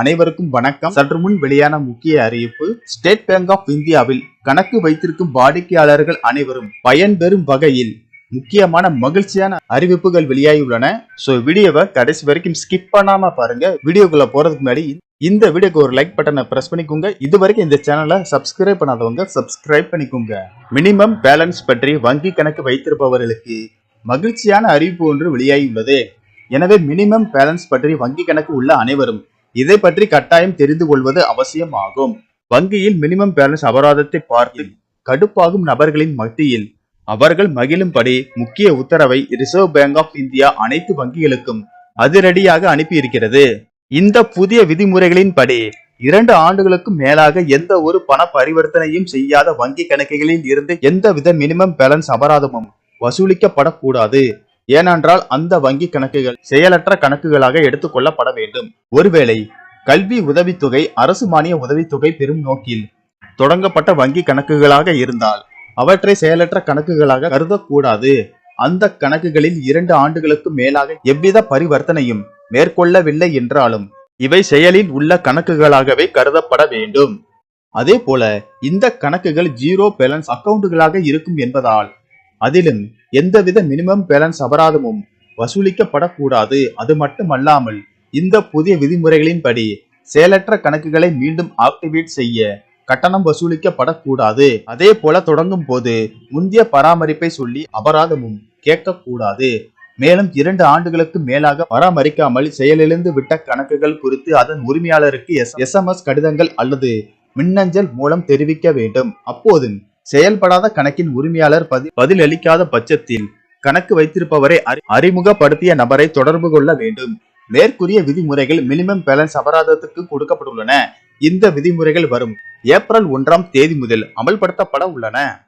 அனைவருக்கும் வணக்கம். சற்று முன் வெளியான முக்கிய அறிவிப்பு ஸ்டேட் பேங்க் ஆஃப் இந்தியாவில் கணக்கு வைத்திருக்கும் வாடிக்கையாளர்கள் அனைவரும் பயன்பெறும் வகையில் முக்கியமான மகிழ்ச்சியான அறிவிப்புகள் வெளியாகியுள்ளன. சோ வீடியோவை கடைசி வரைக்கும் ஸ்கிப் பண்ணாம பாருங்க. வீடியோக்குள்ள போறதுக்கு முன்னாடி இந்த வீடியோக்கு ஒரு லைக் பட்டனை பிரஸ் பண்ணிக்கோங்க. இது வரைக்கும் இந்த சேனலை சப்ஸ்கிரைப் பண்ணாதவங்க சப்ஸ்கிரைப் பண்ணிக்கோங்க. மினிமம் பேலன்ஸ் பற்றி வங்கி கணக்கு வைத்திருப்பவர்களுக்கு மகிழ்ச்சியான அறிவிப்பு ஒன்று வெளியாகியுள்ளது. எனவே மினிமம் பேலன்ஸ் பற்றி வங்கி கணக்கு உள்ள அனைவரும் இதை பற்றி கட்டாயம் தெரிந்து கொள்வது அவசியமாகும். வங்கியில் மினிமம் பேலன்ஸ் அபராதத்தை பார்த்து கடுப்பாகும் நபர்களின் மத்தியில் அவர்கள் மகிழும்படி முக்கிய உத்தரவை ரிசர்வ் பேங்க் ஆஃப் இந்தியா அனைத்து வங்கிகளுக்கும் அதிரடியாக அனுப்பியிருக்கிறது. இந்த புதிய விதிமுறைகளின்படி இரண்டு ஆண்டுகளுக்கும் மேலாக எந்த ஒரு பண பரிவர்த்தனையும் செய்யாத வங்கி கணக்குகளில் இருந்து எந்தவித மினிமம் பேலன்ஸ் அபராதமும் வசூலிக்கப்படக்கூடாது. ஏனென்றால் அந்த வங்கி கணக்குகள் செயலற்ற கணக்குகளாக எடுத்துக்கொள்ளப்பட வேண்டும். ஒருவேளை கல்வி உதவித்தொகை அரசு மானிய உதவித்தொகை பெறும் நோக்கில் தொடங்கப்பட்ட வங்கி கணக்குகளாக இருந்தால் அவற்றை செயலற்ற கணக்குகளாக கருதக்கூடாது. அந்த கணக்குகளில் இரண்டு ஆண்டுகளுக்கு மேலாக எவ்வித பரிவர்த்தனையும் மேற்கொள்ளவில்லை என்றாலும் இவை செயலில் உள்ள கணக்குகளாகவே கருதப்பட வேண்டும். அதே போல இந்த கணக்குகள் ஜீரோ பேலன்ஸ் அக்கவுண்டுகளாக இருக்கும் என்பதால் அதிலும் எந்தவித மினிமம் பேலன்ஸ் அபராதமும் வசூலிக்கப்படக்கூடாது. அது மட்டுமல்லாமல் இந்த புதிய விதிமுறைகளின்படி செயலற்ற கணக்குகளை மீண்டும் ஆக்டிவேட் செய்ய கட்டணம் வசூலிக்கப்படக்கூடாது. அதே போல தொடங்கும் போது முந்தைய பராமரிப்பை சொல்லி அபராதமும் கேட்கக்கூடாது. மேலும் இரண்டு ஆண்டுகளுக்கு மேலாக பராமரிக்காமல் செயலிழந்து விட்ட கணக்குகள் குறித்து அதன் உரிமையாளருக்கு எஸ் எஸ்எம்எஸ் கடிதங்கள் அல்லது மின்னஞ்சல் மூலம் தெரிவிக்க வேண்டும். அப்போது செயல்படாத கணக்கின் உரிமையாளர் பதி- பதிலளிக்காத பட்சத்தில் கணக்கு வைத்திருப்பவரை அறி- அறிமுகப்படுத்திய நபரை தொடர்பு கொள்ள வேண்டும். மேற்கூறிய விதிமுறைகள் மினிமம் பேலன்ஸ் அபராதத்துக்கு கொடுக்கப்பட்டுள்ளன. இந்த விதிமுறைகள் வரும் ஏப்ரல் ஒன்றாம் தேதி முதல் அமல்படுத்தப்பட உள்ளன.